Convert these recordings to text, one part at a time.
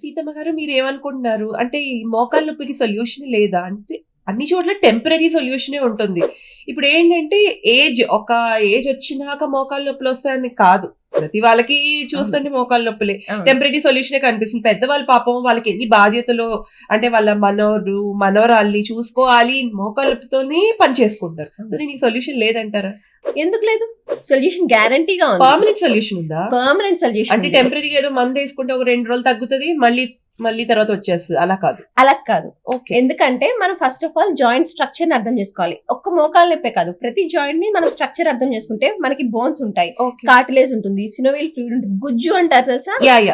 సీతమ్మ గారు మీరు ఏమనుకుంటున్నారు అంటే ఈ మోకాళ్ళ నొప్పికి సొల్యూషన్ లేదా? అంటే అన్ని చోట్ల టెంపరీ సొల్యూషనే ఉంటుంది. ఇప్పుడు ఏంటంటే ఏజ్ ఒక ఏజ్ వచ్చినాక మోకాళ్ళ నొప్పులు వస్తాయని కాదు. ప్రతి వాళ్ళకి చూస్తుంటే మోకాళ్ళ నొప్పులే. టెంపరీ సొల్యూషనే కనిపిస్తుంది. పెద్దవాళ్ళ పాపం వాళ్ళకి ఎన్ని బాధ్యతలు అంటే వాళ్ళ మనవరు మనవరాల్ని చూసుకోవాలి మోకాళ్ళ నొప్పితోనే పని చేసుకుంటారు. సో దీనికి సొల్యూషన్ లేదంటారా? ఎందుకు లేదు? సొల్యూషన్ గ్యారంటీగా ఉంది. పర్మనెంట్ సొల్యూషన్ ఉందా? పర్మనెంట్ సొల్యూషన్ అంటే టెంపరీగా ఏదో మందు వేసుకుంటే ఒక రెండు రోజులు తగ్గుతుంది మళ్ళీ మళ్ళీ తర్వాత వచ్చేస్తుంది. అలా కాదు. అలా కాదు. ఓకే. ఎందుకంటే మనం first of all joint structure అర్థం చేసుకోవాలి. ఒక్క మోకాలు నొప్పే కాదు. ప్రతి జాయింట్ని మనం స్ట్రక్చర్ అర్థం చేసుకుంటే మనకి బోన్స్ ఉంటాయి. ఓకే. కార్టిలేజ్ ఉంటుంది సినోవిల్ ఫ్లూయిడ్ ఉంటుంది. గుజ్జు అంటారు తెలుసా?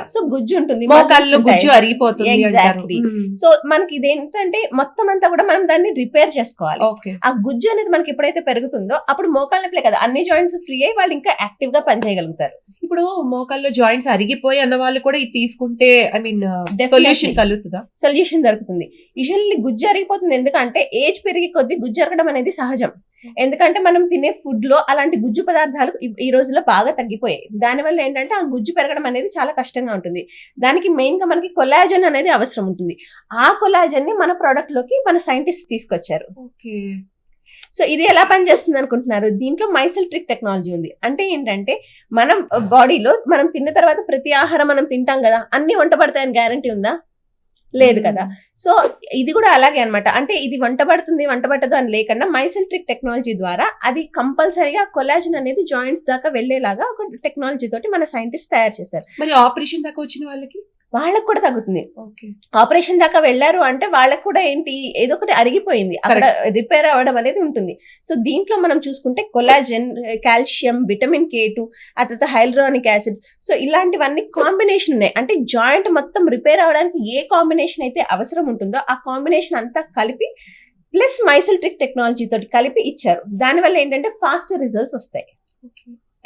సో గుజ్జు ఉంటుంది మోకాల్లో. గుజ్జు అరిగిపోతుంది అంటారు. Exactly. సో మనకి ఇదేంటంటే మొత్తం అంతా కూడా మనం దాన్ని రిపేర్ చేసుకోవాలి. ఆ గుజ్జు అనేది మనకి ఎప్పుడైతే పెరుగుతుందో అప్పుడు మోకాళ్ళ నొప్పులే కదా. అన్ని జాయింట్స్ ఫ్రీ అయ్యి వాళ్ళు ఇంకా యాక్టివ్గా పనిచేయగలుగుతారు. ఇప్పుడు మోకాల్లో జాయింట్స్ అరిగిపోయి అన్న వాళ్ళు కూడా ఇది తీసుకుంటే ఐ మీన్. సొల్యూషన్ కలుగుతుందా? సొల్యూషన్ దొరుకుతుంది. యూజువల్లీ గుజ్జు అరిగిపోతుంది. ఎందుకంటే ఏజ్ పెరిగే కొద్దీ గుజ్జు అరగడం అనేది సహజం. ఎందుకంటే మనం తినే ఫుడ్లో అలాంటి గుజ్జు పదార్థాలు ఈ- ఈ రోజుల్లో బాగా తగ్గిపోయాయి. దానివల్ల ఏంటంటే ఆ గుజ్జు పెరగడం అనేది చాలా కష్టంగా ఉంటుంది. దానికి మెయిన్గా మనకి కొలాజన్ అనేది అవసరం ఉంటుంది. ఆ కొలాజన్ని మన ప్రోడక్ట్లోకి మన సైంటిస్ట్ తీసుకొచ్చారు. ఓకే సో ఇది ఎలా పనిచేస్తుంది అనుకుంటున్నారు? దీంట్లో మైసెల్ ట్రిక్ టెక్నాలజీ ఉంది. అంటే ఏంటంటే మనం బాడీలో మనం తిన్న తర్వాత ప్రతి ఆహారం మనం తింటాం కదా అన్ని వంట పడతాయని గ్యారంటీ ఉందా? లేదు కదా. సో ఇది కూడా అలాగే అన్నమాట. అంటే ఇది వంట పడుతుంది వంట పట్టదు అని లేకుండా మైసెల్ ట్రిక్ టెక్నాలజీ ద్వారా అది కంపల్సరీగా కొలాజన్ అనేది జాయింట్స్ దాకా వెళ్ళేలాగా ఒక టెక్నాలజీ తోటి మన సైంటిస్ట్ తయారు చేశారు. మరి ఆపరేషన్ దాకా వచ్చిన వాళ్ళకి? వాళ్ళకు కూడా తగ్గుతుంది. ఆపరేషన్ దాకా వెళ్ళారు అంటే వాళ్ళకు కూడా ఏంటి ఏదో ఒకటి అరిగిపోయింది. అక్కడ రిపేర్ అవ్వడం అనేది ఉంటుంది. సో దీంట్లో మనం చూసుకుంటే collagen calcium vitamin K two ఆ తర్వాత హైల్రానిక్ యాసిడ్స్. సో ఇలాంటివన్నీ కాంబినేషన్ ఉన్నాయి. అంటే జాయింట్ మొత్తం రిపేర్ అవ్వడానికి ఏ కాంబినేషన్ అయితే అవసరం ఉంటుందో ఆ కాంబినేషన్ అంతా కలిపి ప్లస్ మైసల్ ట్రిక్ టెక్నాలజీ తోటి కలిపి ఇచ్చారు. దానివల్ల ఏంటంటే ఫాస్ట్ రిజల్ట్స్ వస్తాయి.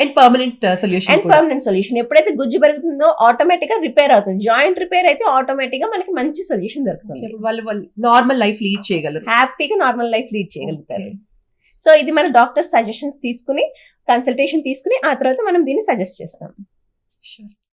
And permanent solution and permanent solution ఎప్పుడైతే గుజ్జు పెరుగుతుందో ఆటోమేటిక్గా రిపేర్ అవుతుంది. జాయింట్ రిపేర్ అయితే ఆటోమేటిక్గా మనకి మంచి సొల్యూషన్ దొరుకుతుంది. వాళ్ళు వాళ్ళు నార్మల్ లైఫ్ లీడ్ చేయగలరు. హ్యాపీగా నార్మల్ లైఫ్ లీడ్ చేయగలుగుతారు. సో ఇది మన డాక్టర్ సజెషన్స్ తీసుకుని కన్సల్టేషన్ తీసుకుని ఆ తర్వాత మనం దీన్ని సజెస్ట్ చేస్తాం.